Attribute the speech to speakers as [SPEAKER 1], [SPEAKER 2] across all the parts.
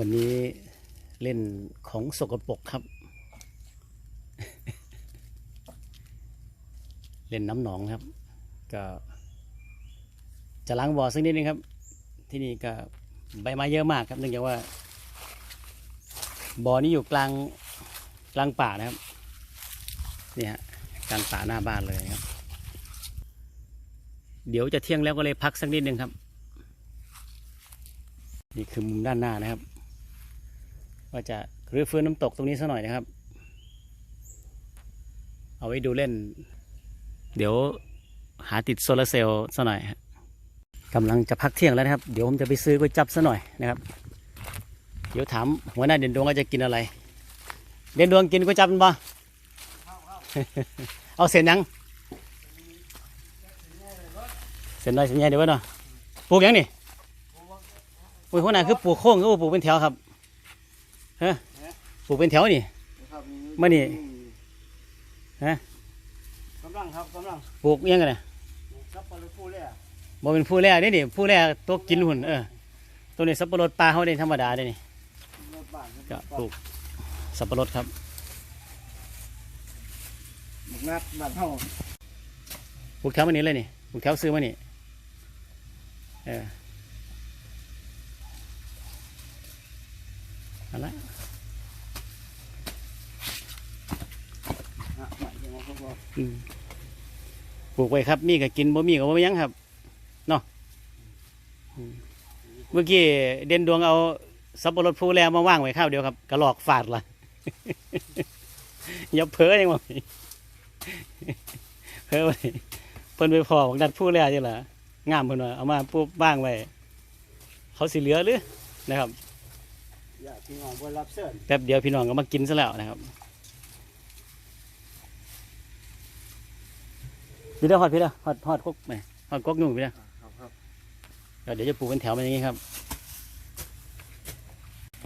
[SPEAKER 1] วันนี้เล่นของสกปรกครับ เล่นน้ำหนองครับ ก็จะล้างบ่อสักนิดนึงครับ ที่นี่ก็ใบไม้เยอะมากครับเนื่องจากว่าบ่อนี้อยู่กลางกลางป่านะครับนี่ฮะกลางป่าหน้าบ้านเลยครับ เดี๋ยวจะเที่ยงแล้วก็เลยพักสักนิดนึงครับ นี่คือมุมด้านหน้านะครับ ว่าจะรื้อฟื้นน้ำตกตรงนี้สักหน่อยนะครับ เอาไว้ดูเล่น เดี๋ยวหาติดโซลาร์เซลล์สักหน่อยกำลังจะพักเที่ยงแล้วนะครับ เดี๋ยวผมจะไปซื้อก๋วยจับสักหน่อยนะครับ เดี๋ยวถามหัวหน้าเด่นดวงว่าจะกินอะไร เด่นดวงกินก๋วยจับมันบ่เอาเส้นยังเส้นน้อยเส้นใหญ่เดี๋ยวไว้เนาะปลูกยังนี่ปลูกหัวหน้าคือปลูกโค้งหรือว่าปลูกเป็นแถวครับ ฮะปลูกเป็นแถวนี่
[SPEAKER 2] ครับ
[SPEAKER 1] มานี่ฮะ
[SPEAKER 2] กำลังครับกำลัง
[SPEAKER 1] ปลูกอิหยังกันเนี่ย
[SPEAKER 2] ครับปลาผู้เล่
[SPEAKER 1] บ่เป็นผู้แรกนี่นี่ผู้แรกตัวกินหุ่นเออตัวนี้สับปะรดปลาเขาได้ธรรมดาได้นี่
[SPEAKER 2] รถบ้าน
[SPEAKER 1] ก็ปลูกสับปะรดครับ
[SPEAKER 2] หมุกนัดบ้านเฮา
[SPEAKER 1] ปลูกแถวมานี่เลยนี่ปลูกแถวซื้อมานี่เออเอาละ
[SPEAKER 2] อะใหม่จังหวะครับผม
[SPEAKER 1] อืม ปลูกไว้ครับ มีก็กินบ่มีก็บ่มีหยังครับเนาะอืมเมื่อกี้เด่นดวงเอาสับปะรดผู้แรกมาว่างไว้ข้าวเดียวครับกระหลอกฝาดละอย่าเพ้อยังว่าเพ้อไปเพิ่นไปพอของดัดผู้แรกจังล่ะงามเพิ่นว่าเอามาปุ๊บว่างไว้เขาสิเหลือหรือนะครับ
[SPEAKER 2] อยากพี่น้องบ่รับเชิญ
[SPEAKER 1] แป๊บเดียวพี่น้องก็มากินซะแล้วนะครับ พี่เด้อฮอดพี่เด้อฮอดฮอดกกไหมฮอดกกยุ่งพี่เด้อ
[SPEAKER 2] ครับครับ
[SPEAKER 1] แล้วเดี๋ยวจะปลูกเป็นแถวมาอย่างนี้ครับ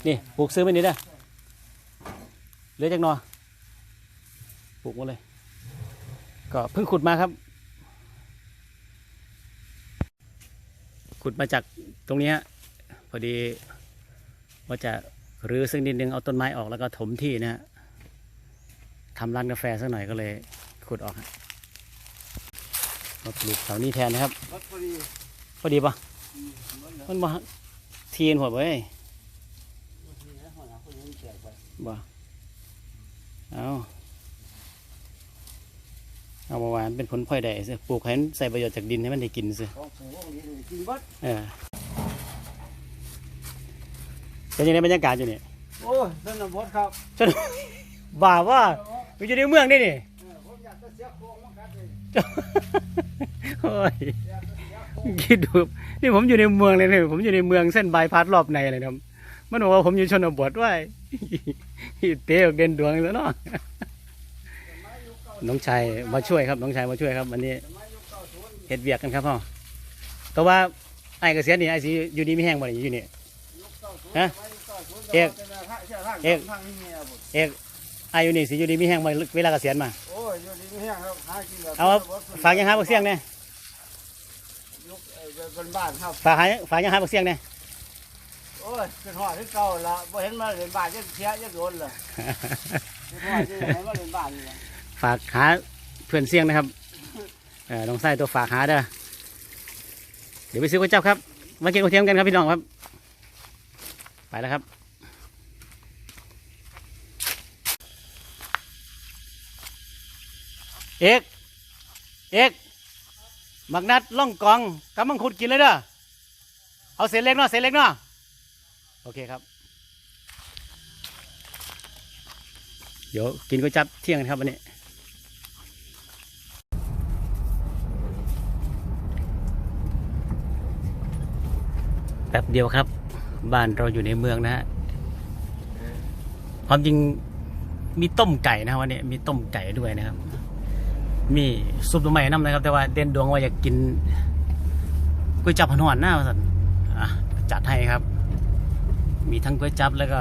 [SPEAKER 1] นี่ปลูกซื้อไปนี่เด้อเหลือจากหนอปลูกหมดเลย ก็เพิ่งขุดมาครับ ขุดมาจากตรงนี้ฮะพอดีว่าจะรื้อซึ่งนิดนึงเอาต้นไม้ออกแล้วก็ถมที่นะฮะทำร้านกาแฟสักหน่อยก็เลยขุดออกฮะ มาปลูกแถวนี้แทนนะครับ
[SPEAKER 2] รถพอดี
[SPEAKER 1] พอดีปะ
[SPEAKER 2] อืมหมดแล้ว
[SPEAKER 1] มันมาทีนหัวเว้ย
[SPEAKER 2] พอดีแล้วหัวหน้าคนนี้แจกไป
[SPEAKER 1] บ่เอาเอามาวานเป็นผลพลอยได้สิปลูกให้มันใส่ประโยชน์จากดินให้มันได้กินสิ
[SPEAKER 2] ของผูของนี้กินเบัด
[SPEAKER 1] เออเป็นยังไงบรรยากาศอยู่นี่
[SPEAKER 2] โอ้ยท่านนำบดครับ
[SPEAKER 1] จนบ่าว่ามันอยู่ในเมืองนี่นี่
[SPEAKER 2] เออผมอยากจะเสียโครงมากัดเลย
[SPEAKER 1] โอ้ย
[SPEAKER 2] อยากจะเสียโครง
[SPEAKER 1] คิดดูนี่ผมอยู่ในเมืองเลยเนี่ยผมอยู่ในเมืองเส้นบายพาสรอบในเลยนะครับมันบอกว่าผมอยู่ชนบทว่าเตะออกเด่นดวงแล้วเนาะน้องชายมาช่วยครับน้องชายมาช่วยครับวันนี้
[SPEAKER 2] สมัยยุคเก้าศูนย์
[SPEAKER 1] เฮ็ดเวียกกันครับพ่อแต่ว่าไอ้เกษียณนี่ไอ้สิอยู่ดีไม่แห้งบ่นี่อยู่นี่
[SPEAKER 2] ยุคเก้าศูนย์
[SPEAKER 1] ฮะ
[SPEAKER 2] สมัยยุคเก้าศูนย์
[SPEAKER 1] เอก
[SPEAKER 2] แต่ว่าทางเสียทาง
[SPEAKER 1] เอก
[SPEAKER 2] ทางนี้เนี่ยบุ
[SPEAKER 1] เอกไอ้อยู่นี่สิอยู่ดีไม่แห้งบ่เวลาเกษียณมา
[SPEAKER 2] โอ้ยอยู่ดีไม่แห้งครับหากินแบบ
[SPEAKER 1] เอาฝากยังหาบักเสียงเนี่ย
[SPEAKER 2] ยุ คเอ่อเป็นบ้านครับ
[SPEAKER 1] ฝากหาฝากยังหาบักเสียงเนี่ย
[SPEAKER 2] โอ้ยเป็นหอดที่เก่าละบ่เห็นมาเล่นบ้านยังเสียยังโดนเลยเป็นหอดที่เห็นมาเล่นบ้านนี่ล่ะ
[SPEAKER 1] ฝากหาเพื่อนเสียงนะครับเออน้องไส้ตัวฝากหาเด้อเดี๋ยวไปซื้อก๋วยจั๊บครับมากินก๋วยเตี๋ยวกันครับพี่น้องครับ ไปแล้วครับเอกเอก หมักนัดล่องกองกำมังขุดกินเลยเด้อเอาเศษเล็กเนาะเศษเล็กเนาะโอเคครับ เดี๋ยวกินก๋วยจับเที่ยงครับวันนี้แป๊บเดียวครับ บ้านเราอยู่ในเมืองนะฮะความจริงมีต้มไก่นะวันนี้มีต้มไก่ด้วยนะครับ มีซุปตัวใหม่น้ำนะครับ แต่ว่าเด่นดวงว่าอยากกินก๋วยจับหอนๆหน้าสันจัดให้ครับ มีทั้งก๋วยจับแล้วก็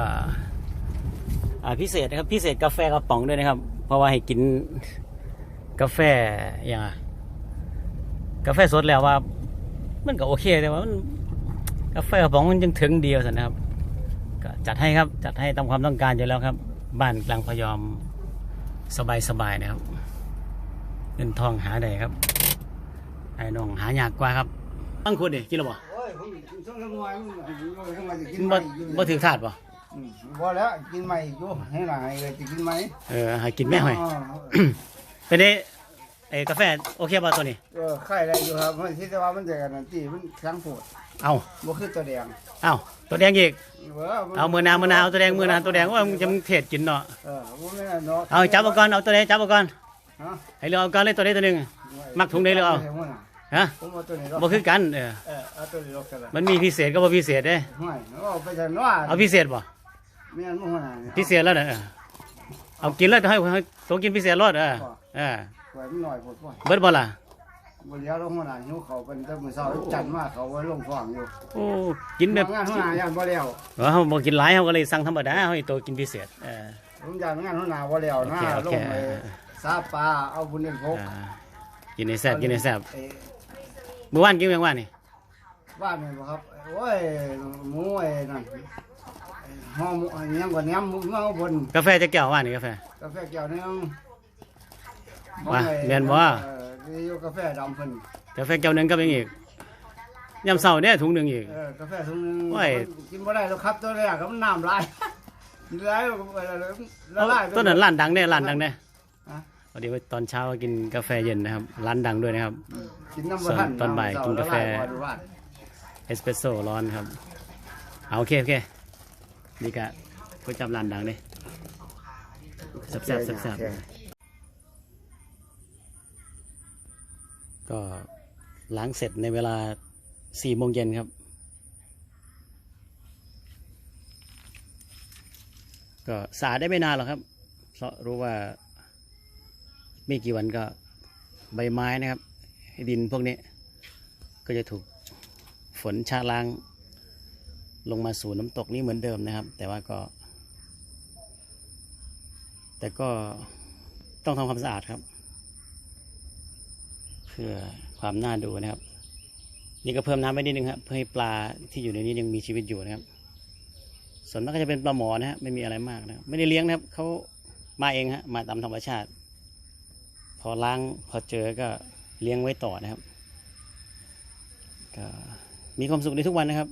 [SPEAKER 1] พิเศษนะครับพิเศษกาแฟกระป๋องด้วยนะครับ เพราะว่าให้กินกาแฟอย่างกาแฟสดแล้วว่า มันก็โอเคแต่ว่ามันกาแฟกระป๋องมันยังถึงเดียวสินะครับก็จัดให้ครับจัดให้ตามความต้องการอยู่แล้วครับ บ้านกลางพยอมสบายๆนะครับ เงินทองหาได้ครับไอ้น้องหายากกว่าครับตั้งคุณดิกินหรือเปล่า
[SPEAKER 2] โอ้ยผมกินส้มละมวยมันมันมันจะกิน
[SPEAKER 1] บ่
[SPEAKER 2] ใหม่อยู่
[SPEAKER 1] บ่ถือถาดป่ะ
[SPEAKER 2] อืมบ่แล้วกินใหม่อยู่ให้หลายเลยจะกินไหม
[SPEAKER 1] เออให้กินแม่หอย
[SPEAKER 2] อ๋อ
[SPEAKER 1] เป็นไอ้ไอ้กาแฟโอเคป่ะตัวนี้
[SPEAKER 2] เออไข่อะไรอยู่ครับมันคิดว่ามันจะกันนั่นตีมันครั้งโผด
[SPEAKER 1] เอา
[SPEAKER 2] บ่คือตัวแดง
[SPEAKER 1] เอาตัวแดงอีก
[SPEAKER 2] เว้ย
[SPEAKER 1] เอามือหนามือหนาเอาตัวแดงมือหนาตัวแดงว่ามึงจะมึงเทศกินเนาะ
[SPEAKER 2] เออบ่แม่นเนาะ
[SPEAKER 1] เอาจับเอาก่อนเอาตัวแดงจับเอาก่อน
[SPEAKER 2] ฮะ
[SPEAKER 1] ให้เรือเอาก่อนเลยตัวใดตัวหนึ่งมักถุงใดหรือเอาฮะ
[SPEAKER 2] ผมเอาตัวนี้หรอก
[SPEAKER 1] บ่คือกันเออ
[SPEAKER 2] เออเอาตัวนี้หรอกกันละ
[SPEAKER 1] มันมีพิเศษก็บ่พิเศษเด้
[SPEAKER 2] ห่วยเอาไปจากน้อ
[SPEAKER 1] เอาพิเศษบ่
[SPEAKER 2] แม่นบ่หัวหน้าเนี่ย
[SPEAKER 1] พิเศษแล้วเด้อเออเอากินแล้วให้ให้ตัวกินพิเศษรอดเออเออ
[SPEAKER 2] ไว้มันหน่อยปวดป่วย
[SPEAKER 1] เบิดบ่ล่ะ
[SPEAKER 2] บ่เลี้ยวลงหัวหน้าหิวเขาเป็นแต่มื้อเช้าจันทร์มาเขาไว้ลงฟ้องอยู่
[SPEAKER 1] โอ้กินแบบ
[SPEAKER 2] งานหัวหน้าย่านบ่แล้ว
[SPEAKER 1] เออเฮาบ่กินหลายเฮาก็เลยสั่งธรรมดาเฮาให้ตัวกินพิเศษเออ
[SPEAKER 2] ผมย่านงานหัวหน้าบ่แล้ว
[SPEAKER 1] โอ
[SPEAKER 2] นะ
[SPEAKER 1] เคโอ
[SPEAKER 2] ล
[SPEAKER 1] เค
[SPEAKER 2] งไป ซาปลาเอาบุญเด่นพก
[SPEAKER 1] อ่ากินให้แซ่บกินให้แซ่บ
[SPEAKER 2] เอ้
[SPEAKER 1] มื้อวานกินเมื่อวานนี่
[SPEAKER 2] บ้านแม่นบ่ครับโอ้ยหมูไอ้นั่นไอ้ห่อหมูอันนี้ยังกว่าแหนมหมูเมาบน
[SPEAKER 1] กาแฟจะแก้ววานนี่กาแฟ
[SPEAKER 2] กาแฟแก้วหนึง
[SPEAKER 1] ว่า
[SPEAKER 2] ของไอ้
[SPEAKER 1] แม่นบ่
[SPEAKER 2] เออนี่อยู่กาแฟดำเพิ่น
[SPEAKER 1] กาแฟแก้วหนึงกับอีกยามเช้าเนี่ยถุงหนึงอีก
[SPEAKER 2] เออกาแฟถุงนึง
[SPEAKER 1] โอ้ย
[SPEAKER 2] กินบ่ได้หรอกครับตัวแรกก็มันน้ำลายกินแล้วละลาย
[SPEAKER 1] ต้นนั้นร้านดังเนี่ยร้านดังเนี่ย
[SPEAKER 2] ฮะ
[SPEAKER 1] พอดีว่าตอนเช้ากินกาแฟเย็นนะครับ ร้านดังด้วยนะครับ
[SPEAKER 2] กินน้ำบ่ทัน
[SPEAKER 1] ส่วนตอนบ่ายกินกาแฟ
[SPEAKER 2] ละลยบ่ดูว่า
[SPEAKER 1] เอสเปรสโซ่ร้อนครับ เอาโอเคโอเคนี่กะผู้จำร้านดังเลยแซ่บแซ่บแซ่บแซ่บก็ล้างเสร็จในเวลาสี่โมงเย็นครับ ก็สะอาดได้ไม่นานหรอกครับ เพราะรู้ว่า ไม่กี่วันก็ใบไม้นะครับดินพวกนี้ก็จะถูกฝนชะล้าง ลงมาสู่น้ำตกนี้เหมือนเดิมนะครับ แต่ว่าก็ แต่ก็ต้องทำความสะอาดครับ เพื่อความน่าดูนะครับ นี่ก็เพิ่มน้ำไปนิดนึงครับเพื่อให้ปลาที่อยู่ในนี้ยังมีชีวิตอยู่นะครับ ส่วนมากก็จะเป็นปลาหมอนะฮะไม่มีอะไรมากนะครับไม่ได้เลี้ยงนะครับเขามาเองฮะมาตามธรรมชาติ พอล้างพอเจอก็เลี้ยงไว้ต่อนะครับ ก็มีความสุขในทุกวันนะครับ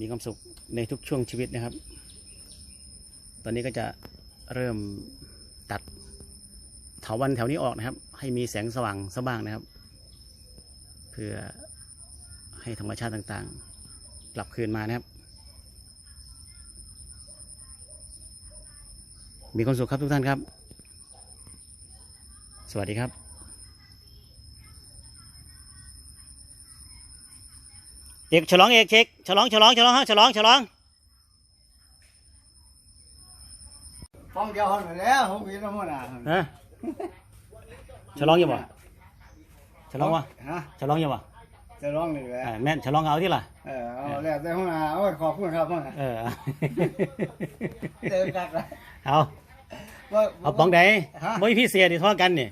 [SPEAKER 1] มีความสุขในทุกช่วงชีวิตนะครับ ตอนนี้ก็จะเริ่มตัดเถาวันแถวนี้ออกนะครับ ให้มีแสงสว่างสว่างนะครับ เพื่อให้ธรรมชาติต่างๆ กลับคืนมานะครับ มีความสุขครับทุกท่านครับ วัสดีครับเอกฉลองเอกเช็คฉลองฉลองฉลองฮะฉลองฉลอง
[SPEAKER 2] ฟองเดียวเท่านั้นแหล้วผมกินน้ำมันอะ
[SPEAKER 1] ฮะฉลองยังบ่ฉลองวะ
[SPEAKER 2] ฮะ
[SPEAKER 1] ฉลองยังบ่
[SPEAKER 2] จะร้องเลยแหละ
[SPEAKER 1] อ่าแม่นฉลองเอาที่ล่ะ
[SPEAKER 2] เออเอาแล้วแต่หัวหน้าโอ้ยขอบคุณครับหัวหน้า
[SPEAKER 1] เออ
[SPEAKER 2] เจอกันละ
[SPEAKER 1] เอา
[SPEAKER 2] ว่า
[SPEAKER 1] เอาปองใด
[SPEAKER 2] ฮะ
[SPEAKER 1] บ่มีพิเศษที่ทอกันนี่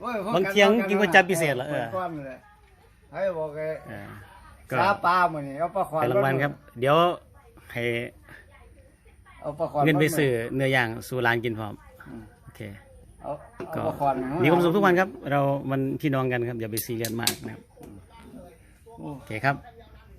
[SPEAKER 2] โอ้ยพว
[SPEAKER 1] บางเที่ยงกินก๋วยจั๊บพิเศษเหรอเออ
[SPEAKER 2] ปิดก้อนเลยให้บอกไอ้
[SPEAKER 1] เออก็
[SPEAKER 2] ซาปลาหมื้อนี้เอาปลาขวาน
[SPEAKER 1] เป็นรางวัลครับ เดี๋ยวให้
[SPEAKER 2] เอาปลาขวาน
[SPEAKER 1] เงินไปซื้อเนื้อย่างสู่ร้านกินพร้อม
[SPEAKER 2] อืม
[SPEAKER 1] โอเค
[SPEAKER 2] เอาเอา
[SPEAKER 1] ก็
[SPEAKER 2] ปลาขวานหน่อย
[SPEAKER 1] มีความสุขทุกวันครับ เรามันพี่น้องกันครับอย่าไปซีเรียสมากนะครับ
[SPEAKER 2] โอ้
[SPEAKER 1] โอเคครับ
[SPEAKER 2] ค